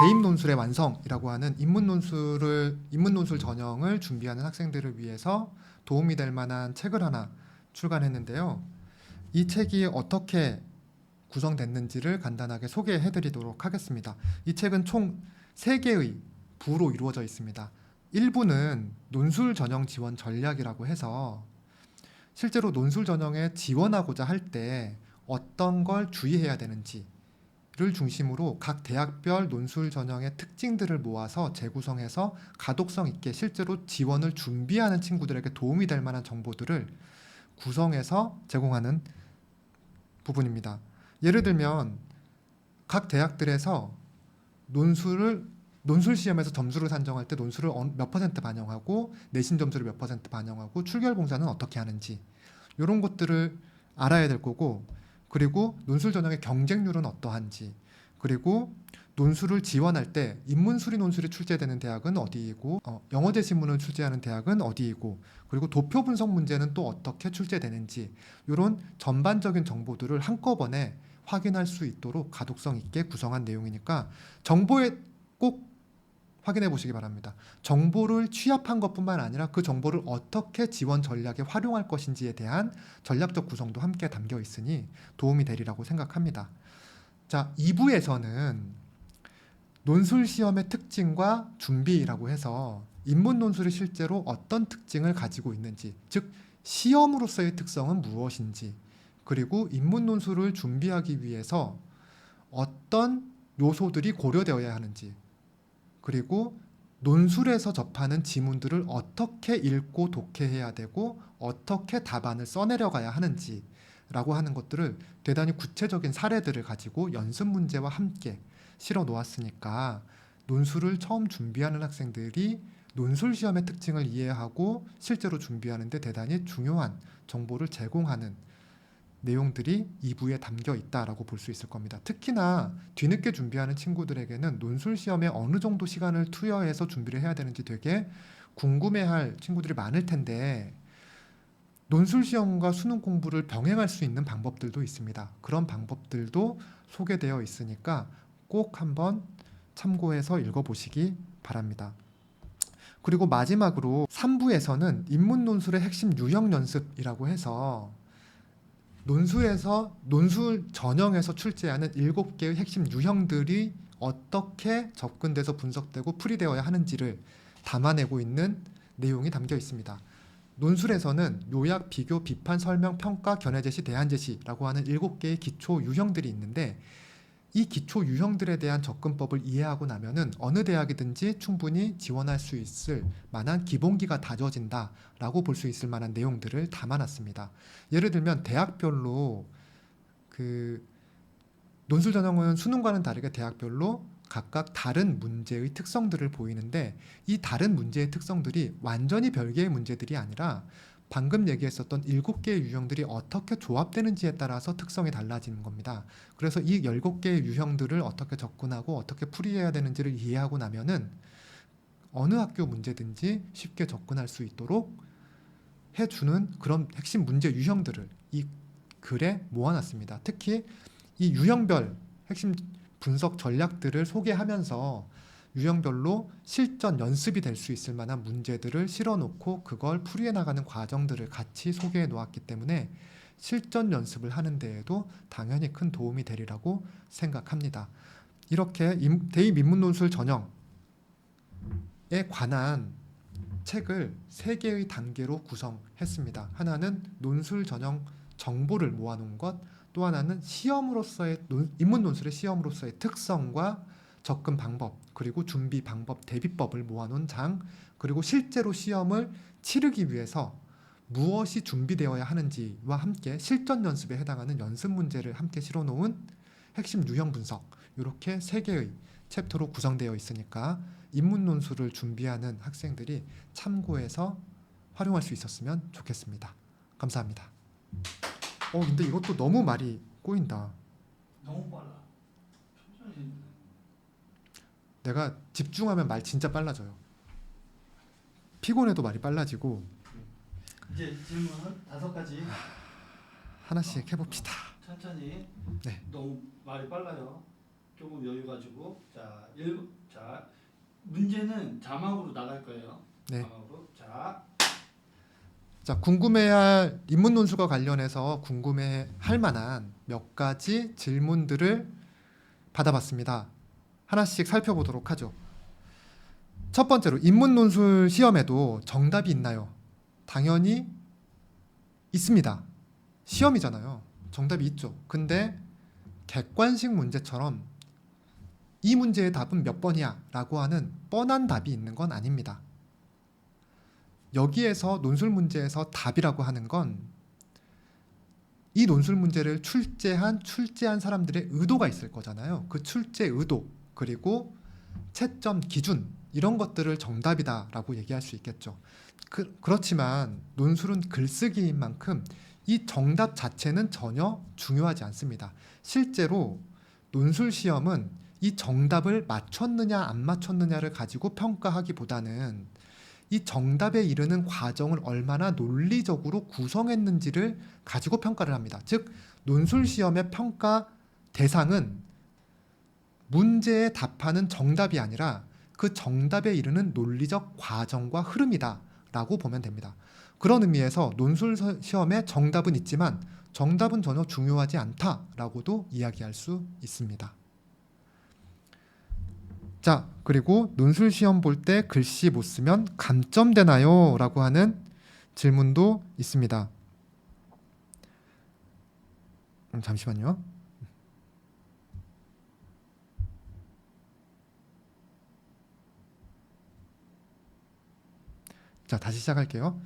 대입 논술의 완성이라고 하는 인문 논술을 인문 논술 전형을 준비하는 학생들을 위해서 도움이 될 만한 책을 하나 출간했는데요. 이 책이 어떻게 구성됐는지를 간단하게 소개해 드리도록 하겠습니다. 이 책은 총 3개의 부로 이루어져 있습니다. 1부는 논술 전형 지원 전략이라고 해서 실제로 논술 전형에 지원하고자 할 때 어떤 걸 주의해야 되는지 를 중심으로 각 대학별 논술 전형의 특징들을 모아서 재구성해서 가독성 있게 실제로 지원을 준비하는 친구들에게 도움이 될 만한 정보들을 구성해서 제공하는 부분입니다. 예를 들면 각 대학들에서 논술을 논술 시험에서 점수를 산정할 때 논술을 몇 퍼센트 반영하고 내신 점수를 몇 퍼센트 반영하고 출결 공사는 어떻게 하는지 이런 것들을 알아야 될 거고 그리고 논술 전형의 경쟁률은 어떠한지 그리고 논술을 지원할 때 인문수리 논술이 출제되는 대학은 어디이고 어, 영어제 신문을 출제하는 대학은 어디이고 그리고 도표 분석 문제는 또 어떻게 출제되는지 이런 전반적인 정보들을 한꺼번에 확인할 수 있도록 가독성 있게 구성한 내용이니까 정보에 꼭 확인해 보시기 바랍니다. 정보를 취합한 것뿐만 아니라 그 정보를 어떻게 지원 전략에 활용할 것인지에 대한 전략적 구성도 함께 담겨 있으니 도움이 되리라고 생각합니다. 자, 2부에서는 논술 시험의 특징과 준비라고 해서 인문 논술이 실제로 어떤 특징을 가지고 있는지, 즉 시험으로서의 특성은 무엇인지, 그리고 인문 논술을 준비하기 위해서 어떤 요소들이 고려되어야 하는지, 그리고 논술에서 접하는 지문들을 어떻게 읽고 독해해야 되고 어떻게 답안을 써내려가야 하는지 라고 하는 것들을 대단히 구체적인 사례들을 가지고 연습 문제와 함께 실어 놓았으니까 논술을 처음 준비하는 학생들이 논술 시험의 특징을 이해하고 실제로 준비하는데 대단히 중요한 정보를 제공하는 내용들이 2부에 담겨 있다라고 볼 수 있을 겁니다. 특히나 뒤늦게 준비하는 친구들에게는 논술 시험에 어느 정도 시간을 투여해서 준비를 해야 되는지 되게 궁금해할 친구들이 많을 텐데 논술 시험과 수능 공부를 병행할 수 있는 방법들도 있습니다. 그런 방법들도 소개되어 있으니까 꼭 한번 참고해서 읽어보시기 바랍니다. 그리고 마지막으로 3부에서는 인문 논술의 핵심 유형 연습이라고 해서 논술에서 논술 전형에서 출제하는 일곱 개의 핵심 유형들이 어떻게 접근돼서 분석되고 풀이되어야 하는지를 담아내고 있는 내용이 담겨 있습니다. 논술에서는 요약, 비교, 비판, 설명, 평가, 견해 제시, 대안 제시라고 하는 일곱 개의 기초 유형들이 있는데 이 기초 유형들에 대한 접근법을 이해하고 나면은 어느 대학이든지 충분히 지원할 수 있을 만한 기본기가 다져진다라고 볼 수 있을 만한 내용들을 담아놨습니다. 예를 들면 대학별로 그 논술 전형은 수능과는 다르게 대학별로 각각 다른 문제의 특성들을 보이는데 이 다른 문제의 특성들이 완전히 별개의 문제들이 아니라 방금 얘기했었던 일곱 개의 유형들이 어떻게 조합되는지에 따라서 특성이 달라지는 겁니다. 그래서 이 열곱 개의 유형들을 어떻게 접근하고 어떻게 풀이해야 되는지를 이해하고 나면은 어느 학교 문제든지 쉽게 접근할 수 있도록 해주는 그런 핵심 문제 유형들을 이 글에 모아놨습니다. 특히 이 유형별 핵심 분석 전략들을 소개하면서 유형별로 실전 연습이 될 수 있을 만한 문제들을 실어놓고 그걸 풀이해 나가는 과정들을 같이 소개해 놓았기 때문에 실전 연습을 하는 데에도 당연히 큰 도움이 되리라고 생각합니다. 이렇게 임- 대입 인문 논술 전형에 관한 책을 세 개의 단계로 구성했습니다. 하나는 논술 전형 정보를 모아놓은 것, 또 하나는 시험으로서의 논- 인문 논술의 시험으로서의 특성과 접근 방법, 그리고 준비 방법, 대비법을 모아놓은 장, 그리고 실제로 시험을 치르기 위해서 무엇이 준비되어야 하는지와 함께 실전 연습에 해당하는 연습 문제를 함께 실어놓은 핵심 유형 분석 이렇게 세 개의 챕터로 구성되어 있으니까 인문 논술을 준비하는 학생들이 참고해서 활용할 수 있었으면 좋겠습니다. 감사합니다. 어 근데 이것도 너무 말이 꼬인다. 너무 빨라. 천천히 해야 돼. 내가 집중하면 말 진짜 빨라져요. 피곤해도 말이 빨라지고 이제 질문 다섯 가지 하나씩 해봅시다. 천천히. 네. 너무 말이 빨라요. 조금 여유 가지고 자, 일, 자 문제는 자막으로 나갈 거예요. 네. 자막으로 자 자, 궁금해할 인문 논술과 관련해서 궁금해할 만한 몇 가지 질문들을 받아봤습니다. 하나씩 살펴보도록 하죠. 첫 번째로 인문 논술 시험에도 정답이 있나요? 당연히 있습니다. 시험이잖아요. 정답이 있죠. 근데 객관식 문제처럼 이 문제의 답은 몇 번이야? 라고 하는 뻔한 답이 있는 건 아닙니다. 여기에서 논술 문제에서 답이라고 하는 건 이 논술 문제를 출제한 출제한 사람들의 의도가 있을 거잖아요. 그 출제 의도 그리고 채점 기준 이런 것들을 정답이다라고 얘기할 수 있겠죠. 그, 그렇지만 논술은 글쓰기인 만큼 이 정답 자체는 전혀 중요하지 않습니다. 실제로 논술 시험은 이 정답을 맞췄느냐 안 맞췄느냐를 가지고 평가하기보다는 이 정답에 이르는 과정을 얼마나 논리적으로 구성했는지를 가지고 평가를 합니다. 즉 논술 시험의 평가 대상은 문제에 답하는 정답이 아니라 그 정답에 이르는 논리적 과정과 흐름이다 라고 보면 됩니다. 그런 의미에서 논술 서- 시험에 정답은 있지만 정답은 전혀 중요하지 않다라고도 이야기할 수 있습니다. 자, 그리고 논술 시험 볼 때 글씨 못 쓰면 감점되나요? 라고 하는 질문도 있습니다. 음, 잠시만요. 자, 다시 시작할게요.